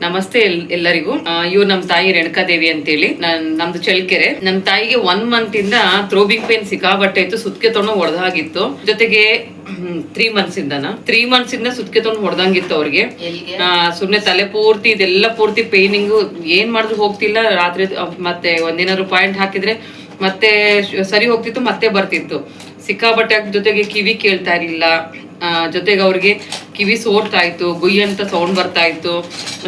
ನಮಸ್ತೆ ಎಲ್- ಎಲ್ಲರಿಗೂ. ಇವ್ರು ನಮ್ ತಾಯಿ ರೇಣುಕಾದೇವಿ ಅಂತೇಳಿ. ನಾನ್ ನಮ್ದು ಚಳ್ಕೆರೆ ನಮ್ ತಾಯಿಗೆ ಒನ್ ಮಂತ್ ಇಂದ ಥ್ರೋಬಿಂಗ್ ಪೇನ್ ಸಿಕ್ಕಾಬಟ್ಟೆ ಇತ್ತು. ಸುತ್ಕೆ ತೊಗೊಂಡು ಹೊಡೆದಾಗಿತ್ತು ಜೊತೆಗೆ ತ್ರೀ ಮಂತ್ಸ್ ಇಂದನ? ತ್ರೀ ಮಂತ್ಸ್ ಇಂದ ಸುತ್ಕೆ ತೊಗೊಂಡು ಹೊಡೆದಂಗಿತ್ತು ಅವ್ರಿಗೆ. ಸುಮ್ನೆ ತಲೆ ಪೂರ್ತಿ ಇದೆಲ್ಲ ಪೂರ್ತಿ ಪೇನಿಂಗ್ ಏನ್ ಮಾಡಿದ್ರು ಹೋಗ್ತಿಲ್ಲ. ರಾತ್ರಿ ಮತ್ತೆ ಒಂದೇನಾದ್ರು ಪಾಯಿಂಟ್ ಹಾಕಿದ್ರೆ ಮತ್ತೆ ಸರಿ ಹೋಗ್ತಿತ್ತು ಮತ್ತೆ ಬರ್ತಿತ್ತು. ಸಿಕ್ಕಾಬಟ್ಟೆ ಜೊತೆಗೆ ಕಿವಿ ಕೇಳ್ತಾ ಇರ್ಲಿಲ್ಲ. ಜೊತೆಗೆ ಅವ್ರಿಗೆ ಕಿವಿ ಸೋರ್ತಾ ಇತ್ತು ಗುಯ್ ಅಂತ ಸೌಂಡ್ ಬರ್ತಾ ಇತ್ತು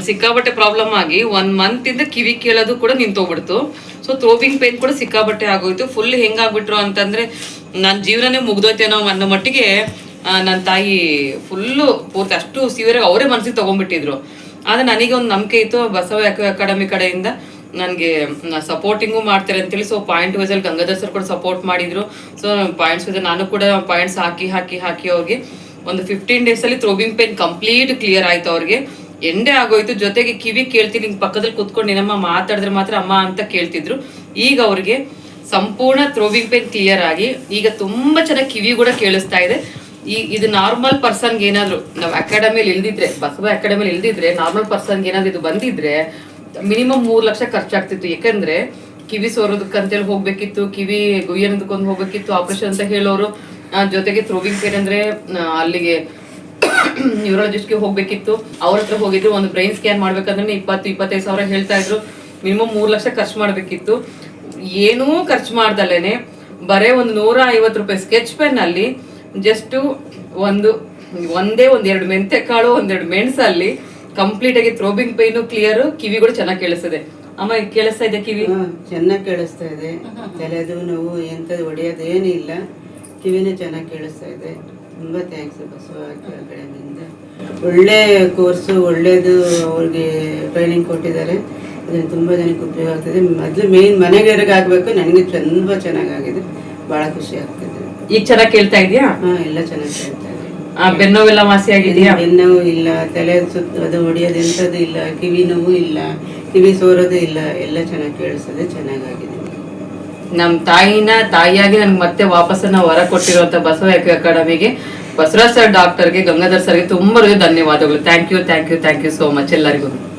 ಸಿಕ್ಕಾಬಟ್ಟೆ ಪ್ರಾಬ್ಲಮ್ ಆಗಿ ಒನ್ ಮಂತ್ ಇಂದ ಕಿವಿ ಕೇಳೋದು ಕೂಡ ನಿಂತೋಗ್ಬಿಡ್ತು. ಸೊ ಥ್ರೋಬಿಂಗ್ ಪೇನ್ ಕೂಡ ಸಿಕ್ಕಾಬಟ್ಟೆ ಆಗೋಯ್ತು. ಫುಲ್ ಹೆಂಗಾಗ್ಬಿಟ್ರು ಅಂತಂದ್ರೆ ನನ್ನ ಜೀವನನೇ ಮುಗ್ದೋಯ್ತೇನೋ ಅನ್ನೋ ಮಟ್ಟಿಗೆ ನನ್ನ ತಾಯಿ ಫುಲ್ಲು ಪೂರ್ತಿ ಅಷ್ಟು ಸಿವಿಯರ್ ಅವರೇ ಮನಸ್ಸಿಗೆ ತಗೊಂಡ್ಬಿಟ್ಟಿದ್ರು. ಆದ್ರೆ ನನಗೆ ಒಂದು ನಂಬಿಕೆ ಇತ್ತು, ಬಸವ ಅಕಾಡೆಮಿ ಕಡೆಯಿಂದ. ನನಗೆ ಸಪೋರ್ಟಿಂಗು ಮಾಡ್ತಾರೆ ಅಂತೇಳಿ ಸೊ ಪಾಯಿಂಟ್ ವೈಸಲ್ಲಿ ಗಂಗಾಧರ್ ಸರ್ ಕೂಡ ಸಪೋರ್ಟ್ ಮಾಡಿದ್ರು. ಸೊ ಪಾಯಿಂಟ್ಸ್ ವೈಸಲ್ಲಿ ನಾನು ಕೂಡ ಪಾಯಿಂಟ್ಸ್ ಹಾಕಿ ಹಾಕಿ ಹಾಕಿ ಅವ್ರಿಗೆ ಒಂದು ಫಿಫ್ಟೀನ್ ಡೇಸ್ ಅಲ್ಲಿ ಥ್ರೋಬಿಂಗ್ ಪೇನ್ ಕಂಪ್ಲೀಟ್ ಕ್ಲಿಯರ್ ಆಯ್ತು ಅವ್ರಿಗೆ. ಎಂಡೆ ಆಗೋಯ್ತು. ಜೊತೆಗೆ ಕಿವಿ ಕೇಳ್ತೀನಿ ಹಿಂಗೆ ಪಕ್ಕದಲ್ಲಿ ಕುತ್ಕೊಂಡು ನಿನ್ನಮ್ಮ ಮಾತಾಡಿದ್ರೆ ಮಾತ್ರ ಅಮ್ಮ ಅಂತ ಕೇಳ್ತಿದ್ರು. ಈಗ ಅವ್ರಿಗೆ ಸಂಪೂರ್ಣ ಥ್ರೋಬಿಂಗ್ ಪೇನ್ ಕ್ಲಿಯರ್ ಆಗಿ, ಈಗ ತುಂಬಾ ಚೆನ್ನಾಗಿ ಕಿವಿ ಕೂಡ ಕೇಳಿಸ್ತಾ ಇದೆ. ಈ, ಇದು ನಾರ್ಮಲ್ ಪರ್ಸನ್ಗೆ ಏನಾದ್ರು, ನಾವು ಅಕಾಡೆಮಿಲಿ ಇಲ್ದಿದ್ರೆ, ಬಸವ ಅಕಾಡೆಮಿಲಿ ಇಲ್ದಿದ್ರೆ ನಾರ್ಮಲ್ ಪರ್ಸನ್ಗೆ ಏನಾದ್ರು ಇದು ಬಂದಿದ್ರೆ ಮಿನಿಮಮ್ ಮೂರು ಲಕ್ಷ ಖರ್ಚಾಗ್ತಿತ್ತು. ಯಾಕಂದ್ರೆ ಕಿವಿ ಸೋರೋದಕ್ಕಂತೇಳಿ ಹೋಗ್ಬೇಕಿತ್ತು, ಕಿವಿ ಗುಯ್ಯನದಕ್ಕೊಂದು ಹೋಗ್ಬೇಕಿತ್ತು, ಆಪರೇಷನ್ ಅಂತ ಹೇಳೋರು ಜೊತೆಗೆ ಥ್ರೋವಿಂಗ್ ಪೇನ್ ಅಂದ್ರೆ ಅಲ್ಲಿಗೆ ನ್ಯೂರಾಲಜಿಸ್ಟ್ಗೆ ಹೋಗ್ಬೇಕಿತ್ತು. ಅವ್ರ ಹತ್ರ ಹೋಗಿದ್ರು, ಒಂದು ಬ್ರೈನ್ ಸ್ಕ್ಯಾನ್ ಮಾಡ್ಬೇಕಂದ್ರೆ ಇಪ್ಪತ್ತು, ಇಪ್ಪತ್ತೈದು ಸಾವಿರ ಹೇಳ್ತಾ ಇದ್ರು. ಮಿನಿಮಮ್ ಮೂರು ಲಕ್ಷ ಖರ್ಚು ಮಾಡ್ಬೇಕಿತ್ತು. ಏನೂ ಖರ್ಚು ಮಾಡ್ದಲೇನೆ ಬರೇ ಒಂದು ನೂರ ಐವತ್ತು ರೂಪಾಯಿ ಸ್ಕೆಚ್ ಪೆನ್ ಅಲ್ಲಿ ಜಸ್ಟ್ ಒಂದು, ಒಂದೇ ಒಂದೆರಡು ಮೆಂತೆ ಕಾಳು, ಒಂದೆರಡು ಮೆಣಸಲ್ಲಿ ಕಂಪ್ಲೀಟ್ ಆಗಿ ಥ್ರೋಬಿಂಗ್ ಪೈನು ಕ್ಲಿಯರ್ ಕಿವಿ ಕೂಡ ಚೆನ್ನಾಗಿ ಕೇಳಿಸ್ತದೆ. ಅಮ್ಮ ಕೇಳಿಸ್ತಾ ಇದೆ ಕಿವಿ? ಚೆನ್ನಾಗಿ ಕೇಳಿಸ್ತಾ ಇದೆ. ತಲೆದು ನೋವು ಎಂಥದ್ದು ಏನೂ ಇಲ್ಲ. ಕಿವಿನೂ ಚೆನ್ನಾಗಿ ಕೇಳಿಸ್ತಾ ಇದೆ. ತುಂಬ ಥ್ಯಾಂಕ್ಸ್ ಬಸವ ಕಡೆಯಿಂದ. ಒಳ್ಳೆ ಕೋರ್ಸು ಒಳ್ಳೇದು ಅವ್ರಿಗೆ ಟ್ರೈನಿಂಗ್ ಕೊಟ್ಟಿದ್ದಾರೆ. ಅದನ್ನು ತುಂಬ ಜನಕ್ಕೆ ಉಪಯೋಗ ಆಗ್ತದೆ. ಮೊದಲು ಮೇನ್ ಮನೆಗೆ ಆಗಬೇಕು. ನನಗೆ ತುಂಬ ಚೆನ್ನಾಗಾಗಿದೆ. ಭಾಳ ಖುಷಿ ಆಗ್ತದೆ. ಈಗ ಚೆನ್ನಾಗಿ ಕೇಳ್ತಾ ಇದೆಯಾ? ಹಾಂ ಎಲ್ಲ ಚೆನ್ನಾಗಿ ಬೆನ್ನೋವೆಲ್ಲ ವಾಸಿ ಆಗಿದೆಯಾ ಬೆನ್ನೋವು ಇಲ್ಲ ತಲೆ ಸುತ್ತ ಅದು ಹೊಡೆಯೋದು ಎಂಥದ್ದು ಇಲ್ಲ ಕಿವಿ ನೋವು ಇಲ್ಲ ಕಿವಿ ಸೋರೋದು ಇಲ್ಲ ಎಲ್ಲ ಚೆನ್ನಾಗಿ ಕೇಳಿಸೋದು ಚೆನ್ನಾಗಾಗಿದೆ. ನಮ್ಮ ತಾಯಿನ ತಾಯಿಯಾಗಿ ನನಗೆ ಮತ್ತೆ ವಾಪಸ್ಸನ್ನ ವರ ಕೊಟ್ಟಿರುವಂತ ಬಸವ ಅಕಾಡೆಮಿಗೆ ಬಸವರಾಜ್ ಸರ್ ಡಾಕ್ಟರ್ಗೆ ಗಂಗಾಧರ್ ಸರ್ಗೆ ತುಂಬಾ ಧನ್ಯವಾದಗಳು. Thank you thank you thank you so much ಎಲ್ಲರಿಗೂ.